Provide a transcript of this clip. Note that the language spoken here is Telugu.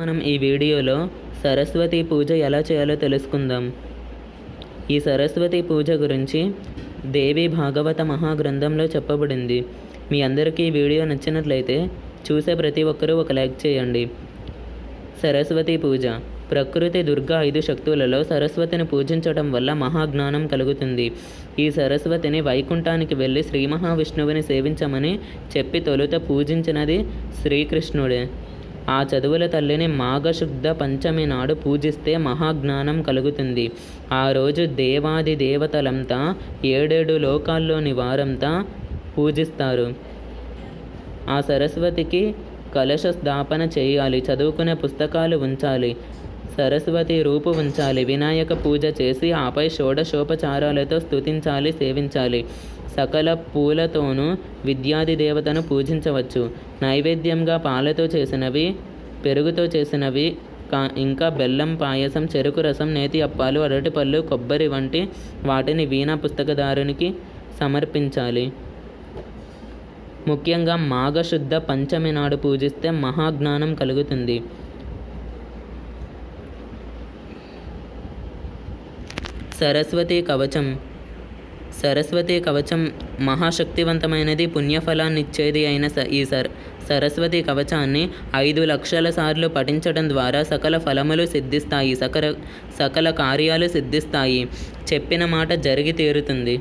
మనం ఈ వీడియోలో సరస్వతి పూజ ఎలా చేయాలో తెలుసుకుందాం. ఈ సరస్వతి పూజ గురించి దేవి భాగవత మహాగ్రంథంలో చెప్పబడింది. మీ అందరికీ ఈ వీడియో నచ్చినట్లయితే చూసే ప్రతి ఒక్కరూ ఒక లైక్ చేయండి. సరస్వతి పూజ. ప్రకృతి దుర్గా ఐదు శక్తులలో సరస్వతిని పూజించడం వల్ల మహాజ్ఞానం కలుగుతుంది. ఈ సరస్వతిని వైకుంఠానికి వెళ్ళి శ్రీ మహావిష్ణువుని సేవించమని చెప్పి తొలుత పూజించినది శ్రీకృష్ణుడే. ఆ చదువుల తల్లిని మాఘశుద్ధ పంచమి నాడు పూజిస్తే మహాజ్ఞానం కలుగుతుంది. ఆ రోజు దేవాది దేవతలంతా ఏడేడు లోకాల్లోని వారంతా పూజిస్తారు. ఆ సరస్వతికి కలశ స్థాపన చేయాలి చదువుకునే పుస్తకాలు ఉంచాలి. సరస్వతి రూపు ఉంచాలి. వినాయక పూజ చేసి ఆపై షోడశోపచారాలతో స్తుతించాలి సేవించాలి. సకల పూలతోనూ విద్యాది దేవతను పూజించవచ్చు. నైవేద్యంగా పాలతో చేసినవి పెరుగుతో చేసినవి కా ఇంకా బెల్లం పాయసం చెరుకు రసం నేతి అప్పాలు అరటిపళ్ళు కొబ్బరి వంటి వాటిని వీణా పుస్తకదారునికి సమర్పించాలి. ముఖ్యంగా మాఘశుద్ధ పంచమి నాడు పూజిస్తే మహాజ్ఞానం కలుగుతుంది. సరస్వతి కవచం. సరస్వతి కవచం మహాశక్తివంతమైనది పుణ్యఫలాన్నిచ్చేది అయిన స ఈ సర్ సరస్వతి కవచాన్ని ఐదు లక్షల సార్లు పఠించడం ద్వారా సకల ఫలములు సిద్ధిస్తాయి సకల సకల కార్యాలు సిద్ధిస్తాయి. చెప్పిన మాట జరిగి తీరుతుంది.